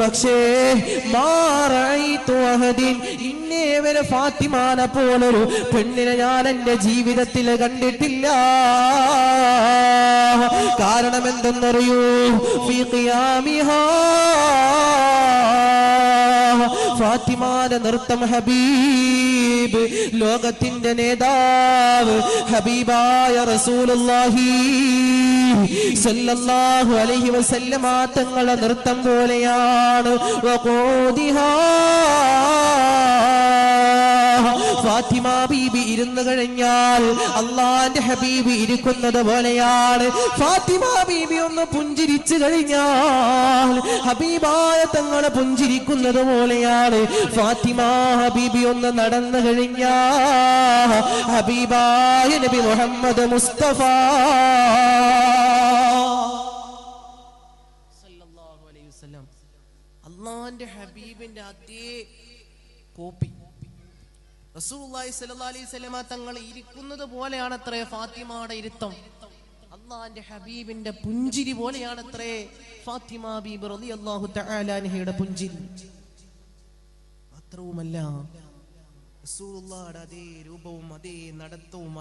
പക്ഷേ ഇന്നേവരെ ഫാത്തിമാനെ പോലൊരു പെണ്ണിനെ ഞാൻ എന്റെ ജീവിതത്തിൽ കണ്ടിട്ടില്ല. കാരണം എന്തെന്നറിയൂ ഫാത്തിമാന നൃത്തം ഹബീബ് ലോകത്തിന്റെ നേതാവ് ഹബീബായ റസൂലുള്ളാഹി. സല്ലല്ലാഹു അലൈഹി വസല്ലമ തങ്ങളെ നൃത്തം പോലെയാണ്. ഫാത്തിമ ബീബി ഇരുന്നു കഴിഞ്ഞാൽ അള്ളാന്റെ ഹബീബി ഇരിക്കുന്നത് പോലെയാണ്. ഫാത്തിമ ബീബി ഒന്ന് പുഞ്ചിരിച്ചു കഴിഞ്ഞാൽ ഹബീബായ തങ്ങളെ പുഞ്ചിരിക്കുന്നത് പോലെയാണ്. ഫാത്തിമ ഹബീബി ഒന്ന് നടന്നു കഴിഞ്ഞാൽ ഹബീബായ നബി മുഹമ്മദ് മുസ്തഫ. വസല്ലം. അള്ളാന്റെ ഹബീബിന്റെ അതേ കോപ്പി. റസൂലുള്ളാഹി സ്വല്ലല്ലാഹി അലൈഹി തങ്ങൾ ഇരിക്കുന്നത് പോലെയാണ് അത്രേ ഫാത്തിമയുടെ ഇരുത്തം. അള്ളാന്റെ ഹബീബിന്റെ പുഞ്ചിരി പോലെയാണ് അത്രേ ഫാത്തിമ ബീബി റളിയല്ലാഹു തആല അൻഹയുടെ പുഞ്ചിരി. മാത്രവുമല്ല അതേ രൂപവും അതേ നടത്തവും